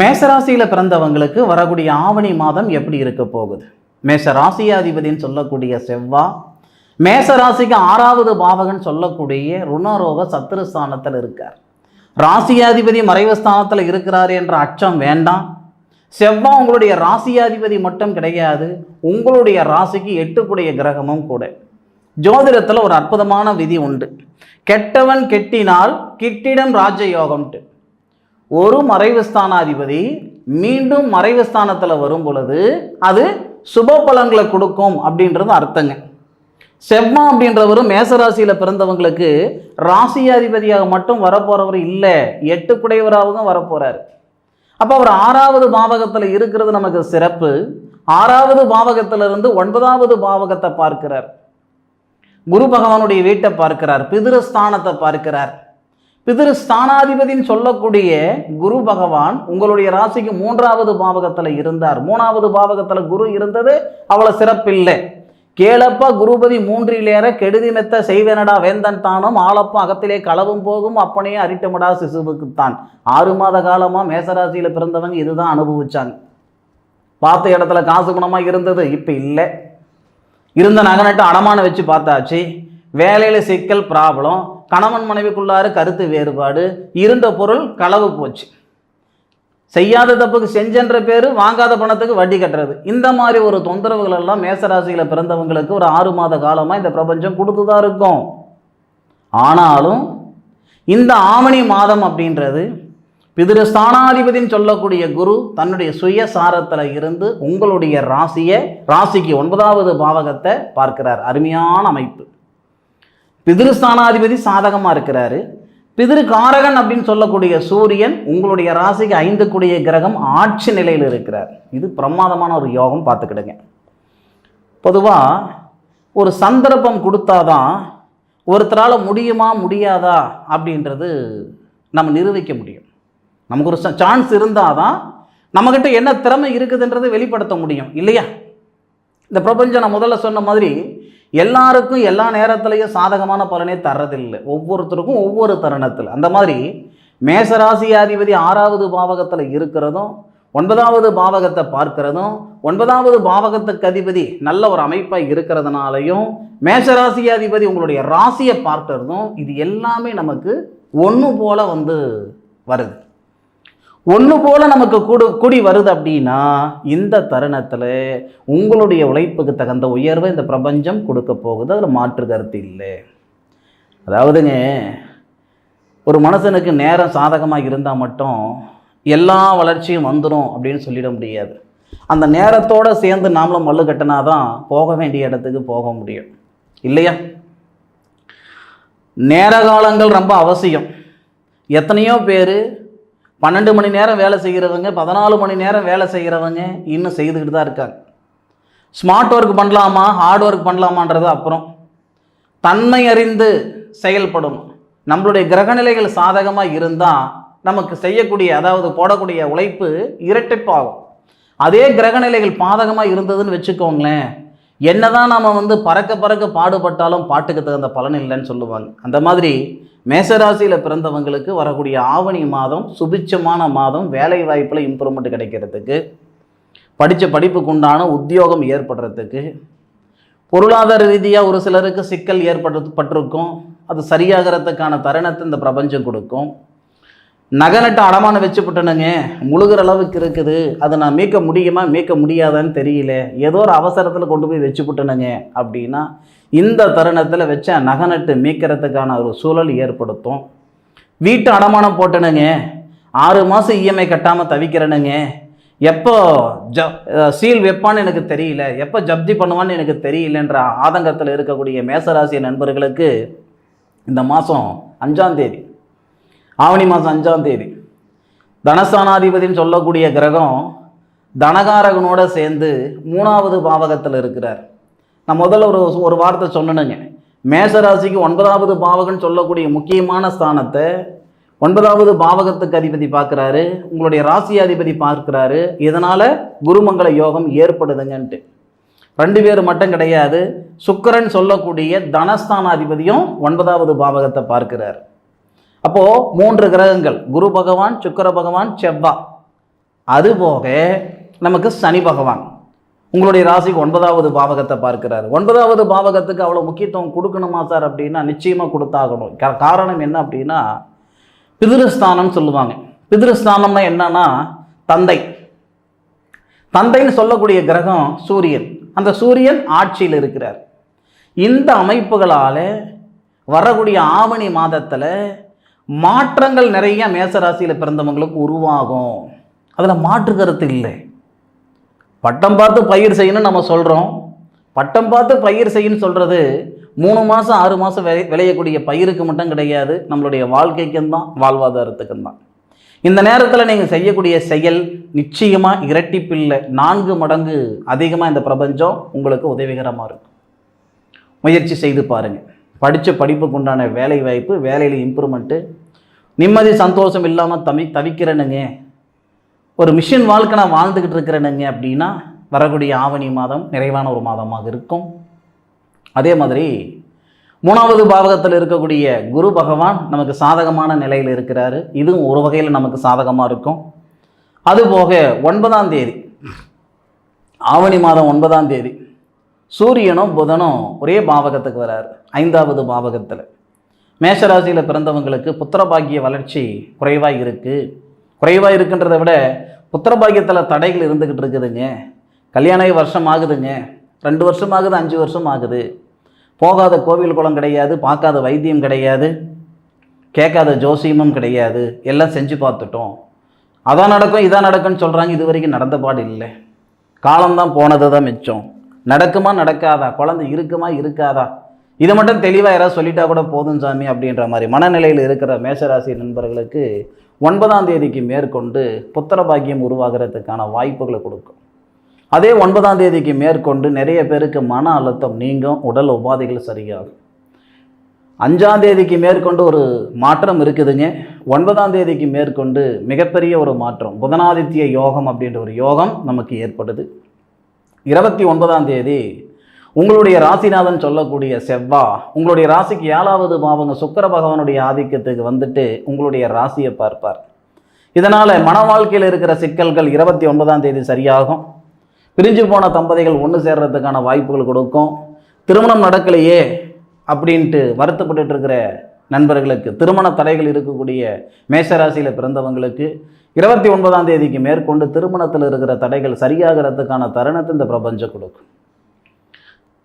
மேசராசியில் பிறந்தவங்களுக்கு வரக்கூடிய ஆவணி மாதம் எப்படி இருக்க போகுது? மேச ராசியாதிபதின்னு சொல்லக்கூடிய செவ்வா மேசராசிக்கு ஆறாவது பாவகன் சொல்லக்கூடிய ருணரோக சத்துருஸ்தானத்தில் இருக்கார். ராசியாதிபதி மறைவு ஸ்தானத்தில் இருக்கிறார் என்ற அச்சம் வேண்டாம். செவ்வா உங்களுடைய ராசியாதிபதி மட்டும் கிடையாது உங்களுடைய ராசிக்கு எட்டுக்குடைய கிரகமும் கூட. ஜோதிடத்தில் ஒரு அற்புதமான விதி உண்டு. கெட்டவன் கெட்டினால் கிட்டிடம் ராஜயோகம்ட்டு. ஒரு மறைவு ஸ்தானாதிபதி மீண்டும் மறைவு ஸ்தானத்தில் வரும் பொழுது அது சுப பலன்களை கொடுக்கும் அப்படின்றது அர்த்தங்க. செவ்வா அப்படின்றவர் மேசராசியில் பிறந்தவங்களுக்கு ராசியாதிபதியாக மட்டும் வரப்போகிறவர் இல்லை எட்டு குடையவராகவும் வரப்போறாரு. அப்போ அவர் ஆறாவது பாவகத்தில் இருக்கிறது நமக்கு சிறப்பு. ஆறாவது பாவகத்திலிருந்து ஒன்பதாவது பாவகத்தை பார்க்கிறார். குரு பகவானுடைய வீட்டை பார்க்கிறார் பிதிருஸ்தானத்தை பார்க்கிறார். பிதிரு ஸ்தானாதிபதின்னு சொல்லக்கூடிய குரு பகவான் உங்களுடைய ராசிக்கு மூன்றாவது பாவகத்தில் இருந்தார். மூணாவது பாவகத்தில் குரு இருந்தது அவ்வளோ சிறப்பில்லை. கேளப்பா குருபதி மூன்றிலேற கெடுதி மெத்த செய்வேனடா வேந்தன் தானும் ஆளப்பா அகத்திலே களவும் போகும் அப்பனே அரிட்டமடா சிசுவுக்குத்தான். ஆறு மாத காலமாக மேசராசியில் பிறந்தவங்க இதுதான் அனுபவிச்சாங்க. பார்த்த இடத்துல காசு குணமாக இருந்தது இப்போ இல்லை. இருந்த நகனட்டு அடமானம் வச்சு பார்த்தாச்சு. வேலையில் சிக்கல் ப்ராப்ளம் கணவன் மனைவிக்குள்ளார கருத்து வேறுபாடு இருந்த பொருள் களவு போச்சு. செய்யாத தப்புக்கு செஞ்சன்ற பேர் வாங்காத பணத்துக்கு வட்டி கட்டுறது. இந்த மாதிரி ஒரு தொந்தரவுகள் எல்லாம் மேசராசியில் பிறந்தவங்களுக்கு ஒரு ஆறு மாத காலமாக இந்த பிரபஞ்சம் கொடுத்து தான் இருக்கும். ஆனாலும் இந்த ஆவணி மாதம் அப்படின்றது பிதிரு ஸ்தானாதிபதின்னு சொல்லக்கூடிய குரு தன்னுடைய சுயசாரத்தில் இருந்து உங்களுடைய ராசியை ராசிக்கு ஒன்பதாவது பாவகத்தை பார்க்கிறார். அருமையான அமைப்பு. பிதிருஸ்தானாதிபதி சாதகமாக இருக்கிறாரு. பிதிரு காரகன் அப்படின்னு சொல்லக்கூடிய சூரியன் உங்களுடைய ராசிக்கு ஐந்து கூடிய கிரகம் ஆட்சி நிலையில் இருக்கிறார். இது பிரமாதமான ஒரு யோகம் பார்த்துக்கிடுங்க. பொதுவாக ஒரு சந்தர்ப்பம் கொடுத்தாதான் ஒருத்தரால் முடியுமா முடியாதா அப்படின்றது நம்ம நிரூபிக்க முடியும். நமக்கு ஒரு சான்ஸ் இருந்தால் தான் நம்மக்கிட்ட என்ன திறமை இருக்குதுன்றதை வெளிப்படுத்த முடியும் இல்லையா? இந்த பிரபஞ்சம் நான் முதல்ல சொன்ன மாதிரி எல்லாருக்கும் எல்லா நேரத்துலையும் சாதகமான பலனே தர்றதில்லை. ஒவ்வொருத்தருக்கும் ஒவ்வொரு தருணத்தில். அந்த மாதிரி மேசராசியாதிபதி ஆறாவது பாவகத்தில் இருக்கிறதும் ஒன்பதாவது பாவகத்தை பார்க்கிறதும் ஒன்பதாவது பாவகத்துக்கு அதிபதி நல்ல ஒரு அமைப்பாக இருக்கிறதுனாலையும் மேசராசியாதிபதி உங்களுடைய ராசியை பார்க்கறதும் இது எல்லாமே நமக்கு ஒன்று போல வந்து வருது. ஒன்று போல் நமக்கு கூடு கூடி வருது அப்படின்னா இந்த தருணத்தில் உங்களுடைய உழைப்புக்கு தகுந்த உயர்வை இந்த பிரபஞ்சம் கொடுக்க போகுது. அதில் மாற்று கருத்து இல்லை. அதாவதுங்க ஒரு மனுஷனுக்கு நேரம் சாதகமாக இருந்தால் மட்டும் எல்லா வளர்ச்சியும் வந்துடும் அப்படின்னு சொல்லிட முடியாது. அந்த நேரத்தோடு சேர்ந்து நாமளும் மல்லு கட்டினா தான் போக வேண்டிய இடத்துக்கு போக முடியும். இல்லையா? நேர காலங்கள் ரொம்ப அவசியம். எத்தனையோ பேர் பன்னெண்டு மணி நேரம் வேலை செய்கிறவங்க பதினாலு மணி நேரம் வேலை செய்கிறவங்க இன்னும் செய்துக்கிட்டு தான் இருக்காங்க. ஸ்மார்ட் ஒர்க் பண்ணலாமா ஹார்ட் ஒர்க் பண்ணலாமான்றது அப்புறம். தன்மை அறிந்து செயல்படும். நம்மளுடைய கிரகநிலைகள் சாதகமாக இருந்தால் நமக்கு செய்யக்கூடிய அதாவது போடக்கூடிய உழைப்பு இரட்டிப்பாகும். அதே கிரகநிலைகள் பாதகமாக இருந்ததுன்னு வச்சுக்கோங்களேன் என்னதான் நாம் வந்து பறக்க பறக்க பாடுபட்டாலும் பாட்டுக்கு தகுந்த பலன் இல்லைன்னு சொல்லுவாங்க. அந்த மாதிரி மேசராசியில் பிறந்தவங்களுக்கு வரக்கூடிய ஆவணி மாதம் சுபிட்சமான மாதம் வேலை வாய்ப்பில் இம்ப்ரூவ்மெண்ட் கிடைக்கிறதுக்கு படித்த படிப்புக்கு உண்டான உத்தியோகம் ஏற்படுறதுக்கு பொருளாதார ரீதியாக ஒரு சிலருக்கு சிக்கல் ஏற்பட்டுருக்கும் அது சரியாகிறதுக்கான தருணத்தை இந்த பிரபஞ்சம் கொடுக்கும். நகநட்டு அடமானம் வச்சுப்பட்டனுங்க முழுகிற அளவுக்கு இருக்குது. அதை நான் மீட்க முடியுமா மீட்க முடியாதான்னு தெரியல. ஏதோ ஒரு அவசரத்தில் கொண்டு போய் வச்சுப்பட்டனுங்க அப்படின்னா இந்த தருணத்தில் வச்ச நகநட்டு மீட்கிறதுக்கான ஒரு சூழல் ஏற்படுத்தும். வீட்டு அடமானம் போட்டனுங்க. ஆறு மாதம் இஎம்ஐ கட்டாமல் தவிக்கிறனுங்க. எப்போ ஜ சீல் வைப்பான்னு எனக்கு தெரியல. எப்போ ஜப்தி பண்ணுவான்னு எனக்கு தெரியலன்ற ஆதங்கத்தில் இருக்கக்கூடிய மேசராசி நண்பர்களுக்கு இந்த மாதம் அஞ்சாம் தேதி ஆவணி மாதம் அஞ்சாம் தேதி தனஸ்தானாதிபதினு சொல்லக்கூடிய கிரகம் தனகாரகனோட சேர்ந்து மூணாவது பாவகத்தில் இருக்கிறார். நான் முதல்ல ஒரு ஒரு வார்த்தை சொன்னேனுங்க. மேசராசிக்கு ஒன்பதாவது பாவகன் சொல்லக்கூடிய முக்கியமான ஸ்தானத்தை ஒன்பதாவது பாவகத்துக்கு அதிபதி பார்க்குறாரு உங்களுடைய ராசி அதிபதி பார்க்குறாரு இதனால் குருமங்கள யோகம் ஏற்படுதுங்கன்ட்டு. ரெண்டு பேர் மட்டும் கிடையாது சுக்கிரன் சொல்லக்கூடிய தனஸ்தானாதிபதியும் ஒன்பதாவது பாவகத்தை பார்க்கிறார். அப்போது மூன்று கிரகங்கள் குரு பகவான் சுக்கிர பகவான் செவ்வா. அதுபோக நமக்கு சனி பகவான். உங்களுடைய ராசிக்கு ஒன்பதாவது பாவகத்தை பார்க்கிறாரு. ஒன்பதாவது பாவகத்துக்கு அவ்வளோ முக்கியத்துவம் கொடுக்கணுமா சார் அப்படின்னா நிச்சயமாக கொடுத்தாகணும். காரணம் என்ன அப்படின்னா பிதிருஸ்தானம் சொல்லுவாங்க. பிதிருஸ்தானம்னா என்னன்னா தந்தை. தந்தைன்னு சொல்லக்கூடிய கிரகம் சூரியன். அந்த சூரியன் ஆட்சியில் இருக்கிறார். இந்த அமைப்புகளால் வரக்கூடிய ஆவணி மாதத்தில் மாற்றங்கள் நிறைய மேசராசியில் பிறந்தவங்களுக்கு உருவாகும். அதில் மாற்று கருத்து இல்லை. பட்டம் பார்த்து பயிர் செய்யணும்னு நம்ம சொல்கிறோம் பட்டம் பார்த்து பயிர் செய்யணும்னு சொல்கிறது மூணு மாதம் ஆறு மாதம் விளை விளையக்கூடிய பயிருக்கு மட்டும் கிடையாது. நம்மளுடைய வாழ்க்கைக்கும் தான் வாழ்வாதாரத்துக்கும் தான். இந்த நேரத்தில் நீங்கள் செய்யக்கூடிய செயல் நிச்சயமாக இரட்டிப்பில்லை நான்கு மடங்கு அதிகமாக இந்த பிரபஞ்சம் உங்களுக்கு உதவிகரமாக இருக்கும். முயற்சி செய்து பாருங்கள் படித்த படிப்புக்கு உண்டான வேலை வாய்ப்பு வேலையில் இம்ப்ரூவ்மெண்ட்டு நிம்மதி சந்தோஷம் இல்லாமல் தவி தவிக்கிறேனுங்க. ஒரு மிஷின் வாழ்க்கை நான் வாழ்ந்துக்கிட்டு இருக்கிறேனுங்க அப்படின்னா வரக்கூடிய ஆவணி மாதம் நிறைவான ஒரு மாதமாக இருக்கும். அதே மாதிரி மூணாவது பாவகத்தில் இருக்கக்கூடிய குரு பகவான் நமக்கு சாதகமான நிலையில் இருக்கிறாரு. இதுவும் ஒரு வகையில் நமக்கு சாதகமாக இருக்கும். அதுபோக ஒன்பதாம் தேதி ஆவணி மாதம் ஒன்பதாம் தேதி சூரியனும் புதனும் ஒரே பாவகத்துக்கு வராரு ஐந்தாவது பாவகத்தில். மேஷராசியில் பிறந்தவங்களுக்கு புத்திரபாகிய வளர்ச்சி குறைவாக இருக்குது குறைவாக இருக்குன்றதை விட புத்திரபாகியத்தில் தடைகள் இருந்துக்கிட்டு இருக்குதுங்க. கல்யாண வருஷம் ஆகுதுங்க. ரெண்டு வருஷம் ஆகுது அஞ்சு வருஷம் ஆகுது. போகாத கோவில் குளம் கிடையாது பார்க்காத வைத்தியம் கிடையாது கேட்காத ஜோசியமும் கிடையாது. எல்லாம் செஞ்சு பார்த்துட்டோம். அதான் நடக்கும் இதான் நடக்கும்னு சொல்கிறாங்க இது வரைக்கும் நடந்த பாடு இல்லை. காலம்தான் போனது தான் மிச்சம். நடக்குமா நடக்காதா? குழந்தை இருக்குமா இருக்காதா? இதை மட்டும் தெளிவாக யாராவது சொல்லிட்டா கூட போதும் சாமி அப்படின்ற மாதிரி மனநிலையில் இருக்கிற மேஷராசி நண்பர்களுக்கு ஒன்பதாம் தேதிக்கு மேற்கொண்டு புத்திர பாக்கியம் உருவாகிறதுக்கான வாய்ப்புகளை கொடுக்கும். அதே ஒன்பதாம் தேதிக்கு மேற்கொண்டு நிறைய பேருக்கு மன அழுத்தம் நீங்கும் உடல் உபாதைகள் சரியாகும். அஞ்சாம் தேதிக்கு மேற்கொண்டு ஒரு மாற்றம் இருக்குதுங்க. ஒன்பதாம் தேதிக்கு மேற்கொண்டு மிகப்பெரிய ஒரு மாற்றம் புதனாதித்ய யோகம் அப்படின்ற ஒரு யோகம் நமக்கு ஏற்படுது. இருபத்தி ஒன்பதாம் தேதி உங்களுடைய ராசிநாதன் சொல்லக்கூடிய செவ்வா உங்களுடைய ராசிக்கு ஏழாவது பாவங்க சுக்கர பகவானுடைய ஆதிக்கத்துக்கு வந்துட்டு உங்களுடைய ராசியை பார்ப்பார். இதனால் மன வாழ்க்கையில் இருக்கிற சிக்கல்கள் இருபத்தி ஒன்பதாம் தேதி சரியாகும். பிரிஞ்சு போன தம்பதிகள் ஒன்று சேர்றதுக்கான வாய்ப்புகள் கொடுக்கும். திருமணம் நடக்கலையே அப்படின்ட்டு வருத்தப்பட்டு இருக்கிற நண்பர்களுக்கு திருமண தடைகள் இருக்கக்கூடிய மேஷராசியில் பிறந்தவங்களுக்கு இருபத்தி ஒன்பதாம் தேதிக்கு மேற்கொண்டு திருமணத்தில் இருக்கிற தடைகள் சரியாகிறதுக்கான தருணத்தை இந்த பிரபஞ்சம் கொடுக்கும்.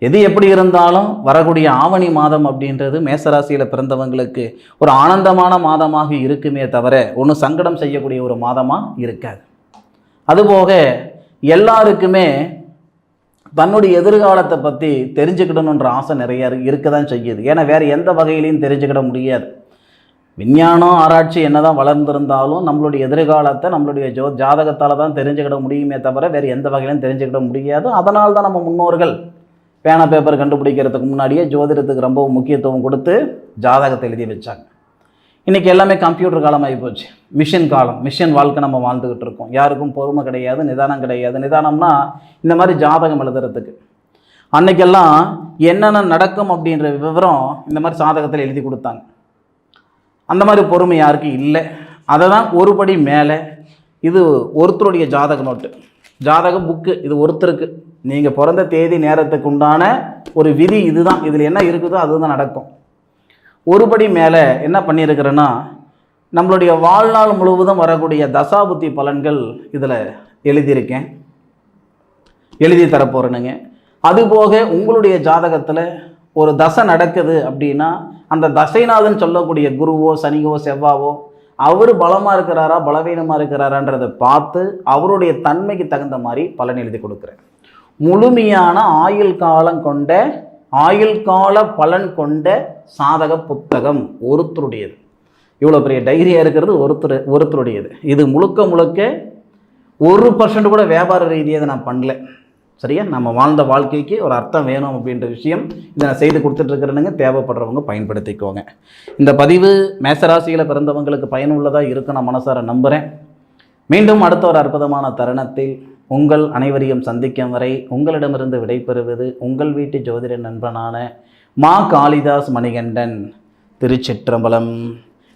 எது எப்படி இருந்தாலும் வரக்கூடிய ஆவணி மாதம் அப்படின்றது மேசராசியில் பிறந்தவங்களுக்கு ஒரு ஆனந்தமான மாதமாக இருக்குமே தவிர ஒன்றும் சங்கடம் செய்யக்கூடிய ஒரு மாதமாக இருக்காது. அதுபோக எல்லாருக்குமே தன்னுடைய எதிர்காலத்தை பற்றி தெரிஞ்சுக்கிடணுன்ற ஆசை நிறைய இருக்க தான் செய்யுது. ஏன்னா வேறு எந்த வகையிலையும் தெரிஞ்சுக்கிட முடியாது. விஞ்ஞானம் ஆராய்ச்சி என்னதான் வளர்ந்திருந்தாலும் நம்மளுடைய எதிர்காலத்தை நம்மளுடைய ஜோ ஜாதகத்தால் தான் தெரிஞ்சுக்கிட முடியுமே தவிர வேறு எந்த வகையிலும் தெரிஞ்சுக்கிட முடியாது. அதனால் தான் நம்ம முன்னோர்கள் பேனா பேப்பர் கண்டுபிடிக்கிறதுக்கு முன்னாடியே ஜோதிடத்துக்கு ரொம்ப முக்கியத்துவம் கொடுத்து ஜாதகத்தை எழுதி வச்சாங்க. இன்றைக்கி எல்லாமே கம்ப்யூட்டர் காலமாகி போச்சு மிஷின் காலம். மிஷின் வாழ்க்கை நம்ம வாழ்ந்துக்கிட்டு இருக்கோம். யாருக்கும் பொறுமை கிடையாது நிதானம் கிடையாது. நிதானம்னா இந்த மாதிரி ஜாதகம் எழுதுறதுக்கு. அன்னைக்கெல்லாம் என்னென்ன நடக்கும் அப்படின்ற விவரம் இந்த மாதிரி ஜாதகத்தில் எழுதி கொடுத்தாங்க. அந்த மாதிரி பொறுமை யாருக்கும் இல்லை. அதை தான் ஒரு படி மேலே. இது ஒருத்தருடைய ஜாதக நோட்டு. ஜாதக புக்கு இது ஒருத்தருக்கு. நீங்கள் பிறந்த தேதி நேரத்துக்கு உண்டான ஒரு விதி இதுதான். இதில் என்ன இருக்குதோ அதுதான் நடக்கும். ஒருபடி மேலே என்ன பண்ணியிருக்கிறேன்னா நம்மளுடைய வாழ்நாள் முழுவதும் வரக்கூடிய தசாபுத்தி பலன்கள் இதில் எழுதியிருக்கேன். எழுதி தரப்போகிறேனுங்க அதுபோக உங்களுடைய ஜாதகத்தில் ஒரு தசை நடக்குது அப்படின்னா அந்த தசைநாதன் சொல்லக்கூடிய குருவோ சனியோ செவ்வாவோ அவர் பலமாக இருக்கிறாரா பலவீனமாக இருக்கிறாரான்றதை பார்த்து அவருடைய தன்மைக்கு தகுந்த மாதிரி பலன் எழுதி கொடுக்குறேன். முழுமையான ஆயுள் காலம் கொண்ட ஆயுள் கால பலன் கொண்ட சாதக புத்தகம் ஒருத்தருடையது. இவ்வளோ பெரிய டைரியாக இருக்கிறது ஒருத்தர் ஒருத்தருடையது. இது முழுக்க முழுக்க ஒரு பர்சன்ட் கூட வியாபார ரீதியாக நான் பண்ணல. சரியா? நம்ம வாழ்ந்த வாழ்க்கைக்கு ஒரு அர்த்தம் வேணும் அப்படின்ற விஷயம் இதை நான் செய்து கொடுத்துட்ருக்கிறேனுங்க. தேவைப்படுறவங்க பயன்படுத்திக்கோங்க. இந்த பதிவு மேசராசியில் பிறந்தவங்களுக்கு பயனுள்ளதாக இருக்கும் நான் மனசார நம்புகிறேன் மீண்டும் அடுத்த ஒரு அற்புதமான தருணத்தில் உங்கள் அனைவரையும் சந்திக்கும் வரை உங்களிடமிருந்து விடைபெறுவது உங்கள் வீட்டு ஜோதிட நண்பனான மா காளிதாஸ் மணிகண்டன். திருச்சிற்றம்பலம்.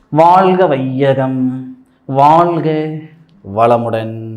வாழ்க வையகம். வாழ்க வளமுடன்.